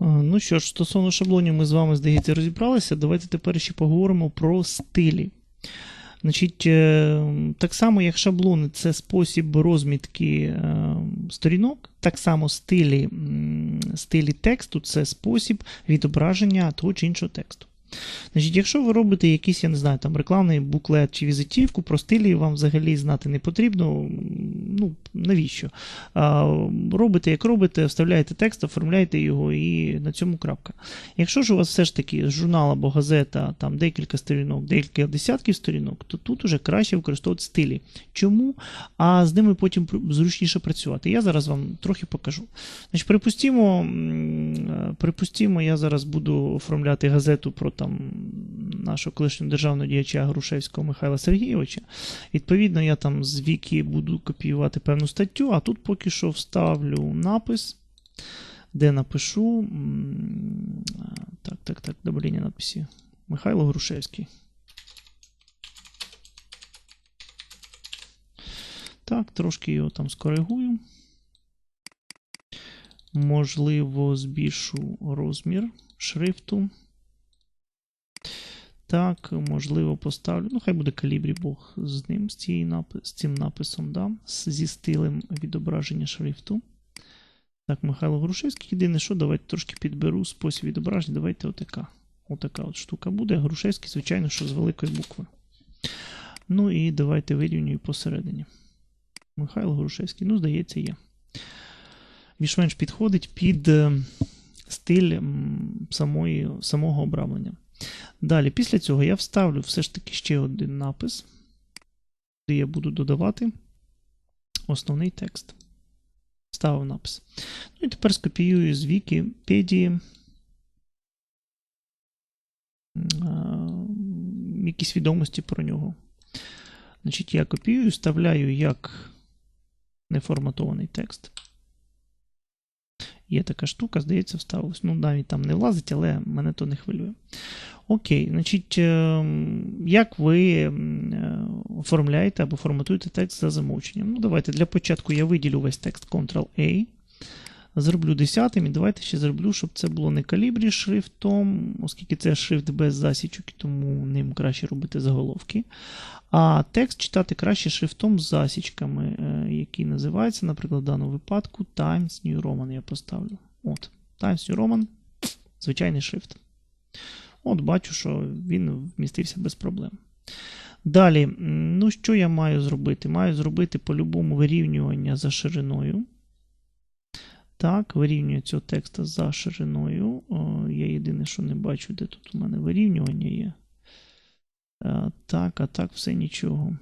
Ну що ж, стосовно шаблонів, ми з вами, здається, розібралися. Давайте тепер ще поговоримо про стилі. Значить, е, так само, як шаблони, це спосіб розмітки е, сторінок, так само стилі, стилі тексту це спосіб відображення того чи іншого тексту. Значить, якщо ви робите якийсь, я не знаю, там рекламний буклет чи візитівку, про стилі вам взагалі знати не потрібно. Ну, навіщо? Робите, як робите, вставляєте текст, оформляєте його і на цьому крапка. Якщо ж у вас все ж таки журнал або газета, там декілька сторінок, декілька десятків сторінок, то тут уже краще використовувати стилі. Чому? А з ними потім зручніше працювати. Я зараз вам трохи покажу. Значить, припустімо, е, припустімо, я зараз буду оформляти газету про там нашого колишнього державного діяча Грушевського Михайла Сергійовича. Відповідно, я там з віки буду копіювати певну статтю, а тут поки що вставлю напис, де напишу. Так, так, так, добавлення надписі. Михайло Грушевський. Так, трошки його там скоригую. Можливо, збільшу розмір шрифту. Так, можливо, поставлю. Ну, хай буде калібрі Бог з ним, з, цією напи- з цим написом, да, зі стилем відображення шрифту. Так, Михайло Грушевський. Єдине, що давайте трошки підберу спосіб відображення. Давайте отака. Отака от штука буде. Грушевський, звичайно, що з великої букви. Ну і давайте вирівнюю посередині. Михайло Грушевський, ну, здається, є. Більш-менш підходить під е, стиль самої, самого обрамлення. Далі, після цього я вставлю все ж таки ще один напис, де я буду додавати основний текст. Вставив напис. Ну і тепер скопіюю з Вікіпедії якісь відомості про нього. Значить, я копіюю, вставляю як неформатований текст. Є така штука, здається, вставилось. Ну, навіть там не влазить, але мене то не хвилює. Окей, значить, ем, як ви е, оформляєте або форматуєте текст за замовченням? Ну, давайте для початку я виділю весь текст Ctrl-A. Зроблю 10 і давайте ще зроблю, щоб це було не калібрі шрифтом, оскільки це шрифт без засічок, тому ним краще робити заголовки. А текст читати краще шрифтом з засічками, е, який називається, наприклад, в даному випадку Times New Roman. Я поставлю. От, Times New Roman, звичайний шрифт. От бачу, що він вмістився без проблем. Далі, ну що я маю зробити? Маю зробити по-любому вирівнювання за шириною. Так, вирівнюю цього текста за шириною. О, я єдине, що не бачу, де тут у мене вирівнювання є. Е, Так, а так все нічого.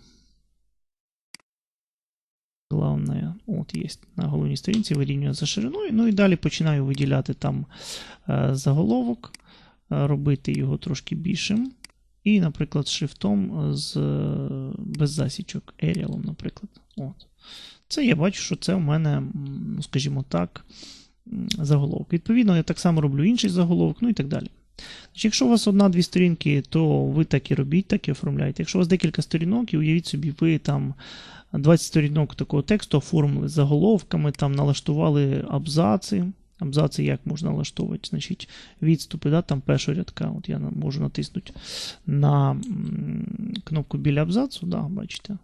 Главное, от є на головній сторінці вирівнюю за шириною. Ну і далі починаю виділяти там е, заголовок, е, робити його трошки більшим. І, наприклад, шрифтом з е, без засічок, Arial, наприклад. От. Це я бачу, що це у мене, ну, скажімо так, заголовок. Відповідно, я так само роблю інший заголовок, ну і так далі. Значить, Якщо у вас одна-дві сторінки, то ви так і робіть, так і оформляйте. Якщо у вас декілька сторінок, і уявіть собі, ви там 20 сторінок такого тексту оформили заголовками, там налаштували абзаци. Абзаци як можна налаштовувати? Значить, відступи, да, там першого рядка. От я можу натиснути на кнопку біля абзацу, да, бачите.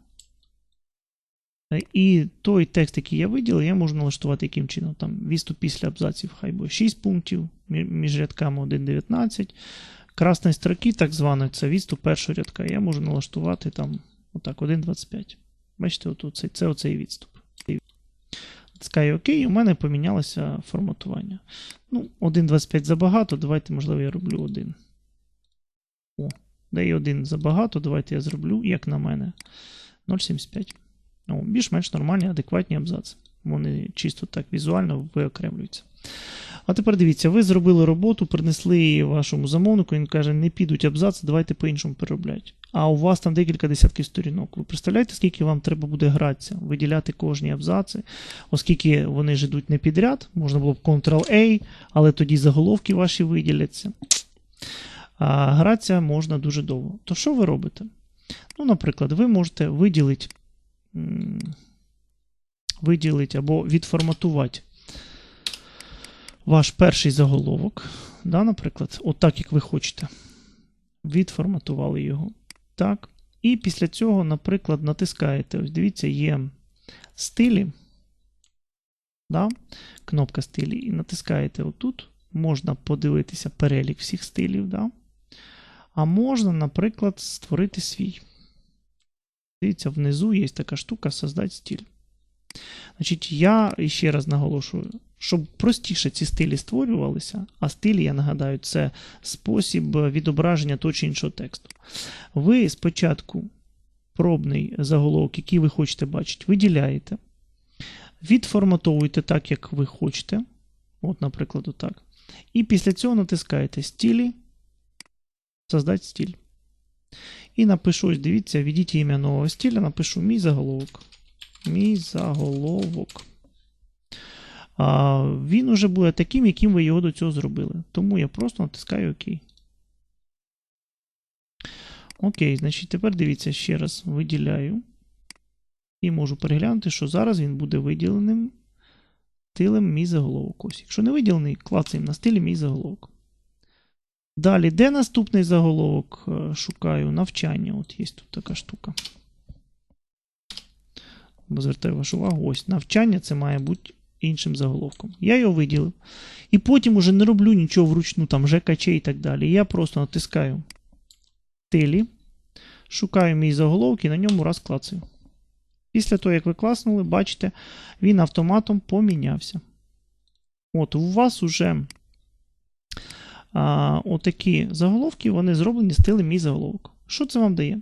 Е, І той текст, який я виділив, я можу налаштувати яким чином. Там відступ після абзаців хай буде 6 пунктів, мі- між рядками 1.19. Красної строки, так званої, це відступ першого рядка. Я можу налаштувати там отак 1.25. Бачите, от оцей, це оцей відступ. Натискаю ОК, і у мене помінялося форматування. Ну, 1.25 забагато, давайте, можливо, я роблю 1. О, де є 1 забагато, давайте я зроблю, як на мене, 0,75. Ну, більш-менш нормальні, адекватні абзаци. Вони чисто так візуально виокремлюються. А тепер дивіться, ви зробили роботу, принесли вашому замовнику, він каже, не підуть абзаци, давайте по-іншому переробляти. А у вас там декілька десятків сторінок. Ви представляєте, скільки вам треба буде гратися, виділяти кожні абзаци, оскільки вони ж йдуть не підряд, можна було б Ctrl-A, але тоді заголовки ваші виділяться. А гратися можна дуже довго. То що ви робите? Ну, наприклад, ви можете виділити, виділити або відформатувати ваш перший заголовок, да, наприклад, отак, як ви хочете. Відформатували його. Так. І після цього, наприклад, натискаєте. Ось дивіться, є стилі. Да? Кнопка стилі. І натискаєте отут. Можна подивитися перелік всіх стилів. Да? А можна, наприклад, створити свій. Дивіться, внизу є така штука Создать стиль. Значить, я ще раз наголошую, щоб простіше ці стилі створювалися, а стилі, я нагадаю, це спосіб відображення того чи іншого тексту. Ви спочатку пробний заголовок, який ви хочете бачити, виділяєте, відформатовуєте так, як ви хочете. От, наприклад, отак. І після цього натискаєте стилі, создать стиль. І напишу, ось дивіться, введіть ім'я нового стиля, напишу мій заголовок. Мій заголовок. Він уже буде таким, яким ви його до цього зробили. Тому я просто натискаю ОК. Окей, значить, тепер дивіться ще раз виділяю. І можу переглянути, що зараз він буде виділеним стилем мій заголовок. Ось. Якщо не виділений, клацаємо на стилі мій заголовок. Далі, де наступний заголовок? Е, Шукаю навчання. От є тут така штука. Звертаю вашу увагу, ось навчання це має бути іншим заголовком. Я його виділив. І потім уже не роблю нічого вручну, там ЖКЧ і так далі. Я просто натискаю стилі, шукаю мій заголовок і на ньому раз клацаю. Після того, як ви класнули, бачите, він автоматом помінявся. От, у вас уже а, отакі заголовки, вони зроблені стилем мій заголовок. Що це вам дає?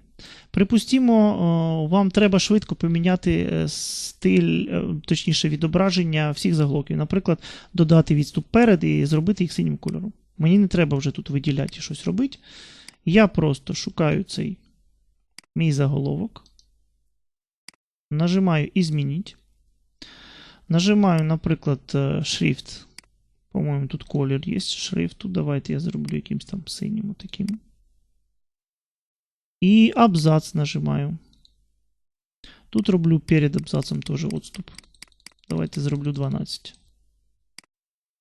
Припустімо, вам треба швидко поміняти е, стиль, е, точніше, відображення всіх заголовків. Наприклад, додати відступ перед і зробити їх синім кольором. Мені не треба вже тут виділяти і щось робити. Я просто шукаю цей мій заголовок. Нажимаю «Ізмініть». Нажимаю, наприклад, е, шрифт. По-моєму, тут колір є шрифту. Давайте я зроблю якимось там синім таким. І абзац нажимаю. Тут роблю перед абзацем теж отступ. Давайте зроблю 12.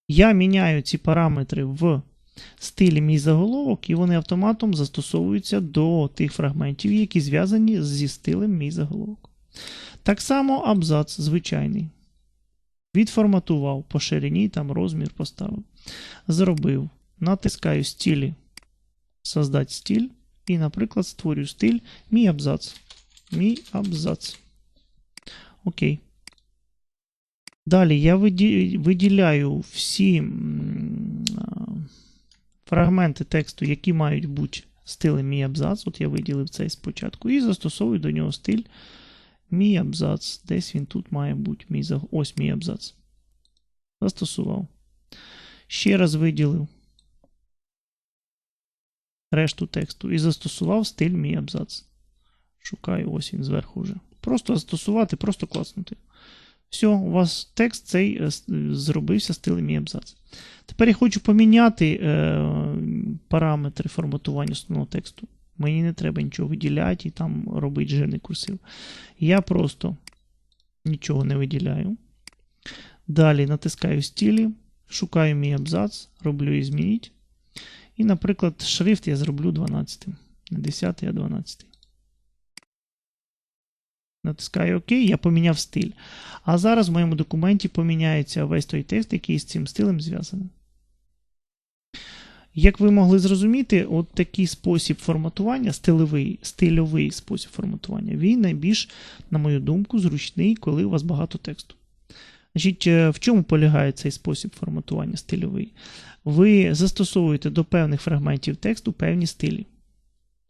Я міняю ці параметри в стилі мій заголовок, і вони автоматом застосовуються до тих фрагментів, які зв'язані зі стилем мій заголовок. Так само абзац звичайний. Відформатував по ширині, там розмір поставив. Зробив. Натискаю стилі. Создать стиль. І, наприклад, створюю стиль мій абзац. Мій абзац. Окей. Далі я виділяю всі фрагменти тексту, які мають бути стилем мій абзац. От я виділив цей спочатку. І застосовую до нього стиль мій абзац. Десь він тут має бути. Мій, Ось мій абзац. Застосував. Ще раз виділив решту тексту і застосував стиль мій абзац. Шукаю ось він зверху вже. Просто застосувати, просто класнути. Все, у вас текст цей е, зробився стилем мій абзац. Тепер я хочу поміняти е, параметри форматування основного тексту. Мені не треба нічого виділяти і там робити жирний курсив. Я просто нічого не виділяю. Далі натискаю стилі, шукаю мій абзац, роблю і змініть. І, наприклад, шрифт я зроблю 12. Не 10, а 12. Натискаю ОК, я поміняв стиль. А зараз в моєму документі поміняється весь той текст, який з цим стилем зв'язаний. Як ви могли зрозуміти, от такий спосіб форматування, стильовий стильовий спосіб форматування, він найбільш, на мою думку, зручний, коли у вас багато тексту. Значить, е, В чому полягає цей спосіб форматування стильовий? Ви застосовуєте до певних фрагментів тексту певні стилі.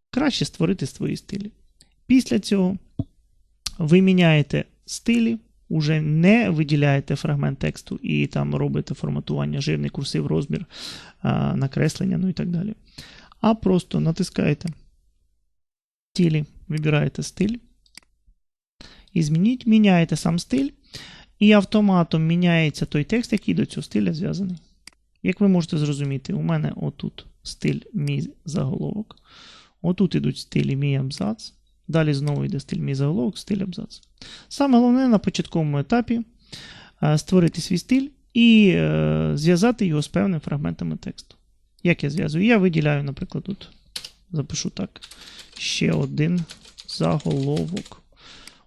Краще створити свої стилі. Після цього ви міняєте стилі, уже не виділяєте фрагмент тексту і там робите форматування, жирний курсив, розмір, накреслення, ну і так далі. А просто натискаєте стилі, вибираєте стиль. І змініть, міняєте сам стиль. І автоматом міняється той текст, який до цього стиля зв'язаний. Як ви можете зрозуміти, у мене отут стиль мій заголовок. Отут ідуть стилі мій абзац. Далі знову йде стиль мій заголовок, стиль абзац. Саме головне на початковому етапі е, створити свій стиль і е, зв'язати його з певними фрагментами тексту. Як я зв'язую? Я виділяю, наприклад, тут запишу так. Ще один заголовок.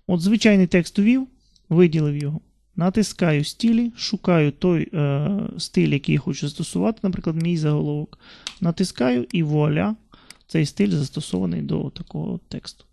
От звичайний текст увів, виділив його. Натискаю стілі, шукаю той е, стиль, який я хочу застосувати, наприклад, мій заголовок. Натискаю і вуаля, цей стиль застосований до такого тексту.